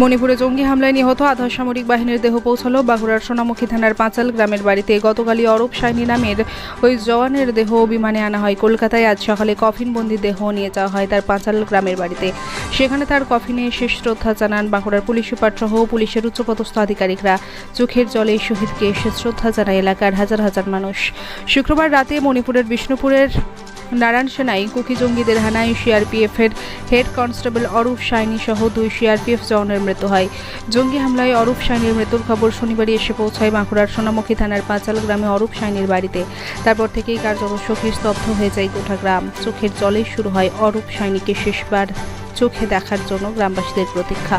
মণিপুরে জঙ্গি হামলায় নিহত আধা সামরিক বাহিনীর দেহ পৌঁছালো বাঁকুড়ার সোনামুখী থানার পাঁচাল গ্রামের বাড়িতে। গতকালই অরূপ সাইনি নামের ওই জওয়ানের দেহ বিমানে আনা হয়। কলকাতায় আজ সকালে কফিনবন্দি দেহ নিয়ে যাওয়া হয় তার পাঁচাল গ্রামের বাড়িতে। সেখানে তার কফিনে শেষ শ্রদ্ধা জানান বাঁকুড়ার পুলিশ সুপার সহ পুলিশের উচ্চপদস্থ আধিকারিকরা। চোখের জলে শহীদকে শেষ শ্রদ্ধা জানায় এলাকার হাজার হাজার মানুষ। শুক্রবার রাতে মণিপুরের বিষ্ণুপুরের নারায়ণ সেনাই, কুকি জঙ্গিদের হানায় সিআরপিএফের হেড কনস্টেবল অরূপ সাইনি সহ দুই সিআরপিএফ জওয়ানের মৃত্যু হয়। জঙ্গি হামলায় অরূপ সাইনির মৃত্যুর খবর শনিবারই এসে পৌঁছায় বাঁকুড়ার সোনামুখী থানার পাঁচাল গ্রামে অরূপ সাইনির বাড়িতে। তারপর থেকেই কার্যত শোকে স্তব্ধ হয়ে যায় গোটা গ্রাম। চোখের জলে শুরু হয় অরূপ সাইনিকে শেষবার চোখে দেখার জন্য গ্রামবাসীদের প্রতীক্ষা।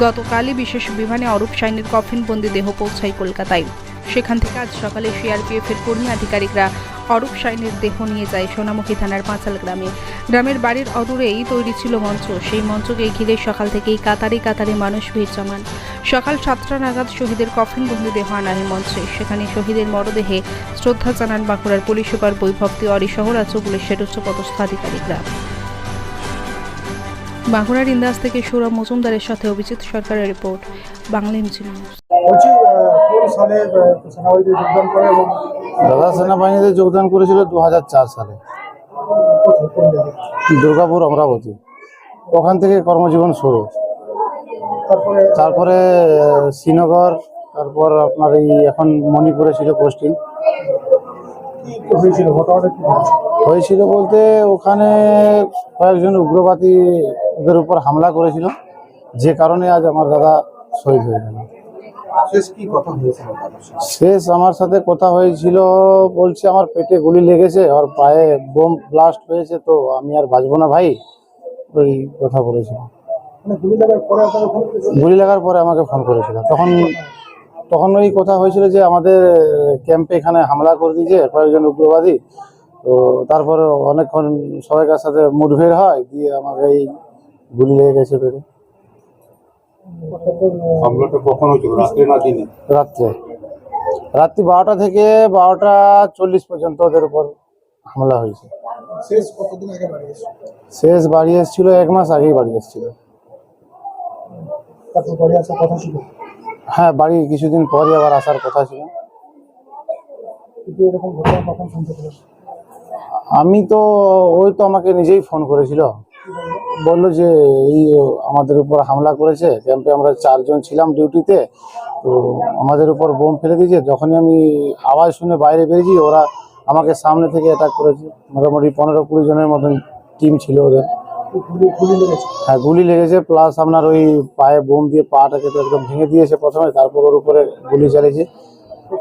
গতকালই বিশেষ বিমানে অরূপ সাইনির কফিনবন্দি দেহ পৌঁছায় কলকাতায়। সেখান থেকে আজ সকালে সিআরপিএফ এর কর্মী আধিকারিকরা অরূপ সাইনের দেহ নিয়ে যায় সোনামুখী থানার পাঁচাল গ্রামে। গ্রামের বাড়ির অদূরেই তৈরি ছিল মঞ্চ। সেই মঞ্চকে ঘিরে সকাল থেকেই কাতারে কাতারে মানুষ ভিড় জমান। সকাল সাতটা নাগাদ শহীদের কফিন বন্দি দেহ আনা হয় মঞ্চে। সেখানে শহীদের মরদেহে শ্রদ্ধা জানান বাঁকুড়ার পুলিশ সুপার বৈভব তিওয়ারি সহ রাজ্য পুলিশের উচ্চপদস্থ আধিকারিকরা। বাঁকুড়ার ইন্দাস থেকে সৌরভ মজুমদারের সাথে অভিজিৎ সরকারের রিপোর্ট, বাংলা নিউজ। সালে সেনাবাহিনীতে যোগদান করে এবং দাদা সেনাবাহিনীতে যোগদান করেছিল দু হাজার চার সালে। দুর্গাপুর অমরাবতী। ওখান থেকে কর্মজীবন শুরু। তারপরে তারপরে শ্রীনগর তারপর আপনার এই এখন মণিপুরে ছিল পোস্টিং। হয়েছিল? বলতে ওখানে কয়েকজন উগ্রবাদী ওদের উপর হামলা করেছিল। যে কারণে আজ আমার দাদা শহীদ হয়ে গেল। শেষ কি কথা হয়েছিল শেষ আমার সাথে কথা হয়েছিল বলছে আমার পেটে গুলি লেগেছে আর পায়ে বোম ব্লাস্ট হয়েছে তো আমি আর বাঁচবো না ভাই ওই কথা বলেছিল। মানে গুলি লাগার পরে আমাকে ফোন করেছিল। তখন তখন ওই কথা হয়েছিল যে আমাদের ক্যাম্পে এখানে হামলা করে দিয়েছে কয়েকজন উগ্রবাদী তো তারপরে অনেকক্ষণ সবাইকার সাথে মুঠভেড় হয় দিয়ে আমাকে এই গুলি লেগে গেছে পেটে। হামলাটা কখন হয়েছিল? রাত্রে না দিনে? রাত্রে। রাত্রি বারোটা থেকে বারোটা চল্লিশ পর্যন্ত ওদের উপর হামলা হয়েছে। শেষ কতদিন আগে বাড়ি এসেছিল? শেষ বাড়ি এসেছিল এক মাস আগেই বাড়ি এসেছিল। তারপর বাড়ি আসার কথা ছিল? হ্যাঁ বাড়ি কিছুদিন পরই আবার আসার কথা ছিল। এরকম ঘটনা কখন শুনতে আমি তো ওই তো আমাকে নিজেই ফোন করেছিল। বলল যে এই আমাদের উপর হামলা করেছে ক্যাম্পে আমরা চারজন ছিলাম ডিউটিতে তো আমাদের উপর বোম ফেলে দিয়েছে। যখনই আমি আওয়াজ শুনে বাইরে বেরিয়েছি ওরা আমাকে সামনে থেকে অ্যাটাক করেছে। মোটামুটি পনেরো কুড়ি জনের মতন টিম ছিল ওদের। গুলি গুলি লেগেছে? হ্যাঁ গুলি লেগেছে প্লাস আপনার ওই পায়ে বোম দিয়ে পাটাকে তো একদম ভেঙে দিয়েছে প্রথমে তারপর ওর উপরে গুলি চালিয়েছে।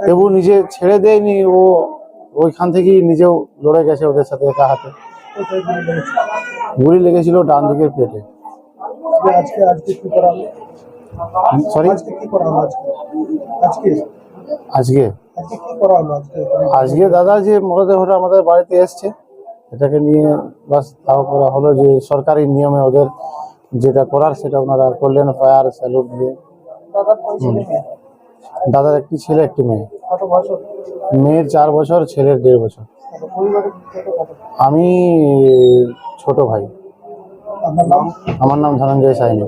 তবু নিজে ছেড়ে দেয়নি ও ওইখান থেকেই নিজেও লড়ে গেছে ওদের সাথে একা হাতে। গুলি লেগেছে লেগেছিল ডান দিকের পেটে। আজকে আজকে কি করা হলো সরি আজকে কি করা হলো আজকে? আজকে? আজকে? আজকে কি করা হলো আজকে? আজকে দাদা যে মরদেহটা আমাদের বাড়িতে এসছে এটাকে নিয়ে বাস তাও করা হলো যে সরকারি নিয়মে ওদের যেটা করার সেটা ওনারা করলেন ফায়ার স্যালুট দিয়ে। দাদার একটি ছেলে একটি মেয়ে। মেয়ের চার বছর ছেলের দেড় বছর? আমি ছোট ভাই। আমার নাম ধনঞ্জয় সাইনি